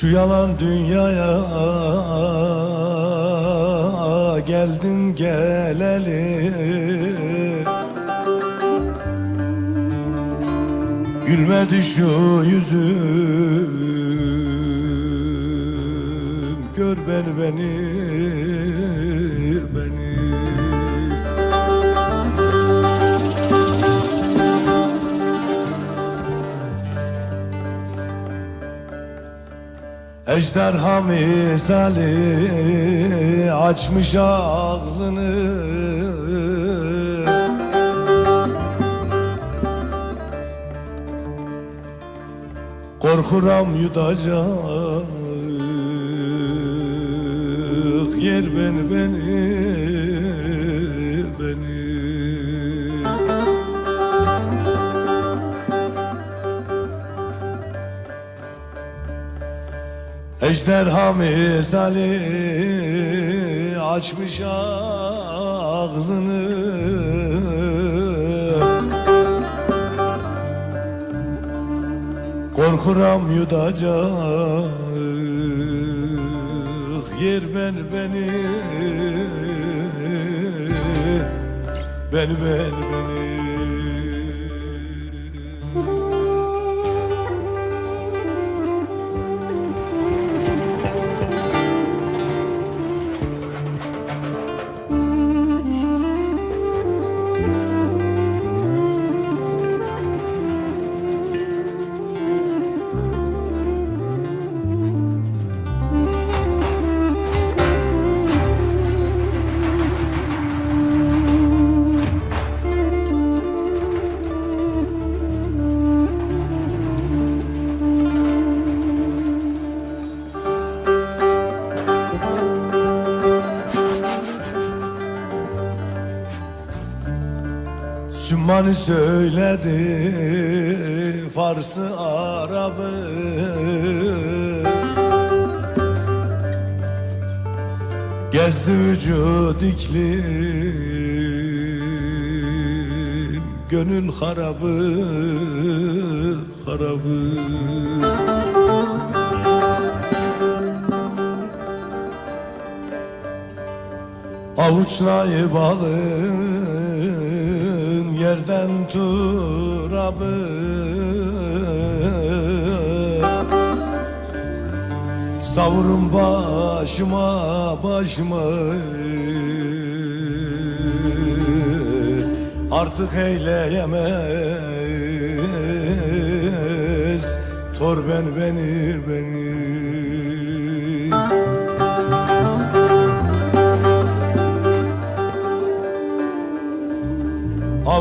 Şu yalan dünyaya geldin geleli. Gülmedi şu yüzüm Gör beni beni Ejderha misali açmış ağzını. Korkuram yutacak yer beni beni Ejderha misali açmış ağzını. Korkuram yutacak yer ben beni. Beni beni Sümmani söyledi Fars'ı Arap'ı. Gezdi vücut iklim Gönül harabı harabı. Avuçlayı balın yerden turabı. Savurun başıma başıma. Artık eyleyemez Tor ben beni beni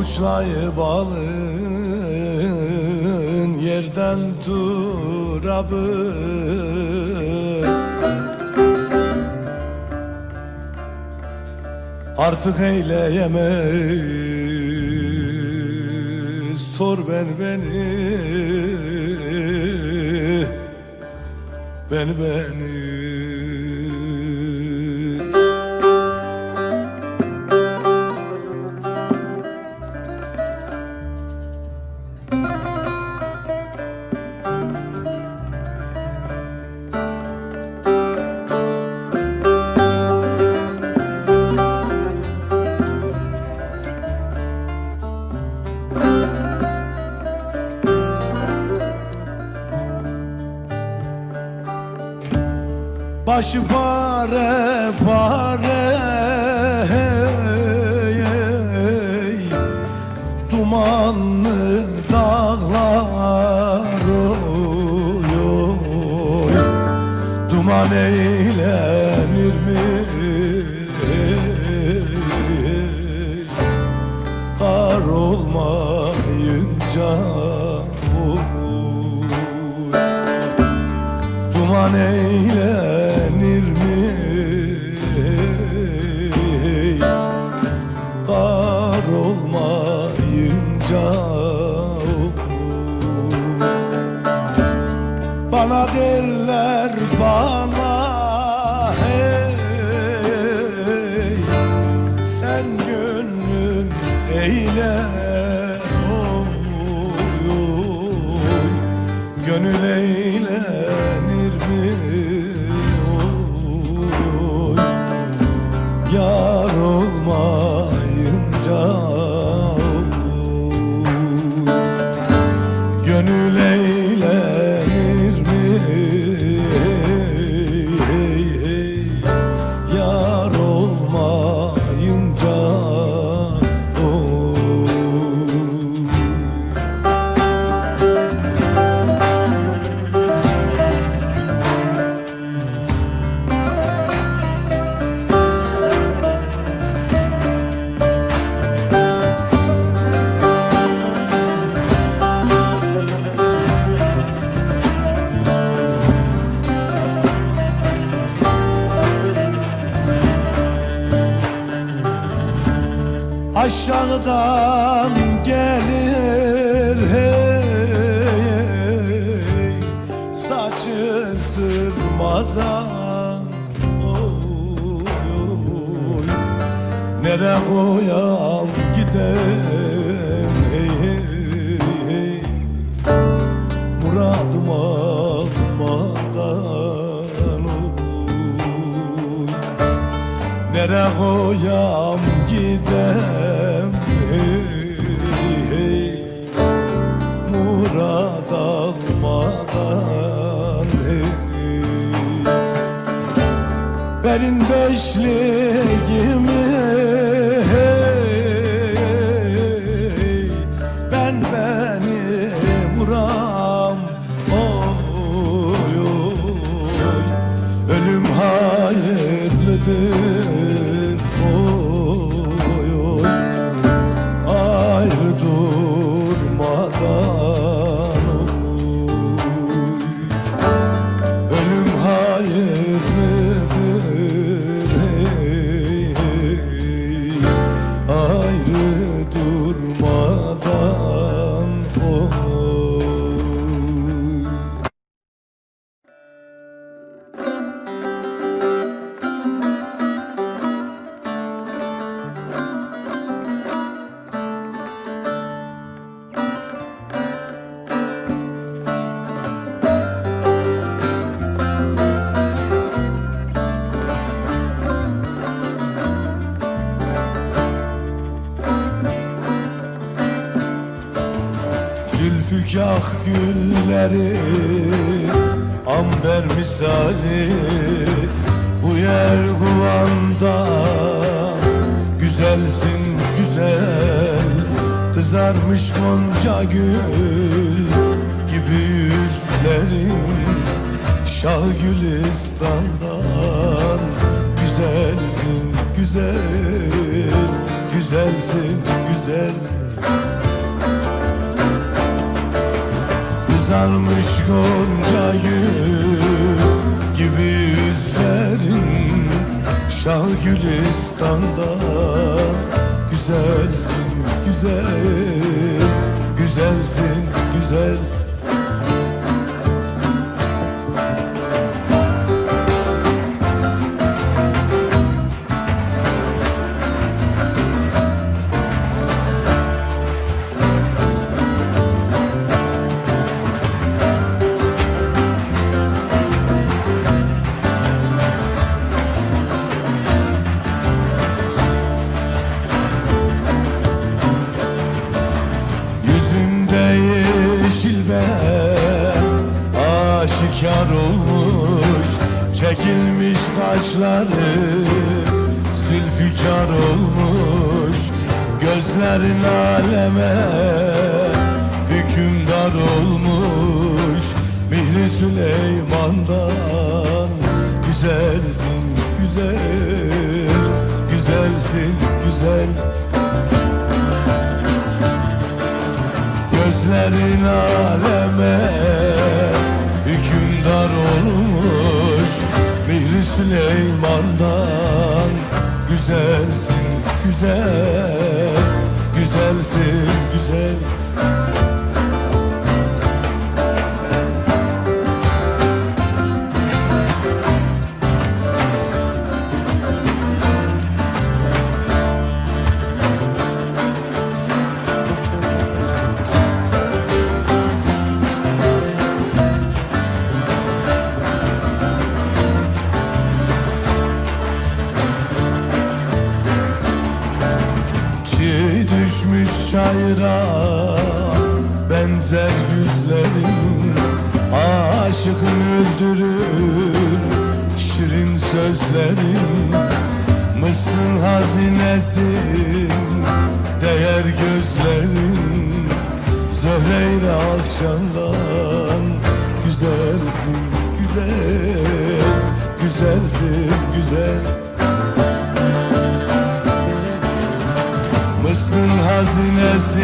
Avuçlayı balın yerden turabı. Artık eyleyemez Sor ben beni. Beni beni Başı pare pare hey, hey. Dumanlı dağlar oy, oy. Duman eylenir mi? Kar olmayınca oy. Duman eylenir eğlenir mi? Bursa'dan gelir hey, hey Saçı sırmadan oy, oy. Nere koyam gidem hey hey hey Muradım almadan oy Nere koyam gidem Verin beşliğimi Zülfikah gülleri Amber misali Bu yer kuvanda Güzelsin güzel Kızarmış gonca gül Gibi yüzlerin Şah Gülistan'dan Güzelsin güzel Güzelsin güzel Kızarmış gonca gül gibi yüzlerin Şah Gülistan'da. Güzelsin güzel Güzelsin güzel kaşları zülfikar olmuş Gözlerin aleme hükümdar olmuş. Mihri Süleyman'dan güzelsin güzel Güzelsin güzel. Gözlerin aleme Süleyman'dan. Güzelsin güzel. Güzelsin güzel çayıra benzer yüzlerin Aşıkın öldürür şirin sözlerin Mısır'ın hazinesin değer gözlerin. Zöhreyle akşamdan güzelsin güzel Güzelsin güzel Mısır'ın hazinesi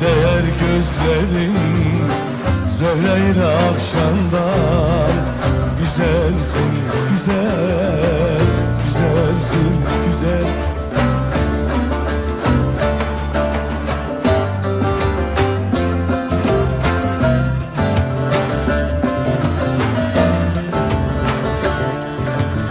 Değer gözlerin. Zöhreyle akşamdan Güzelsin. güzel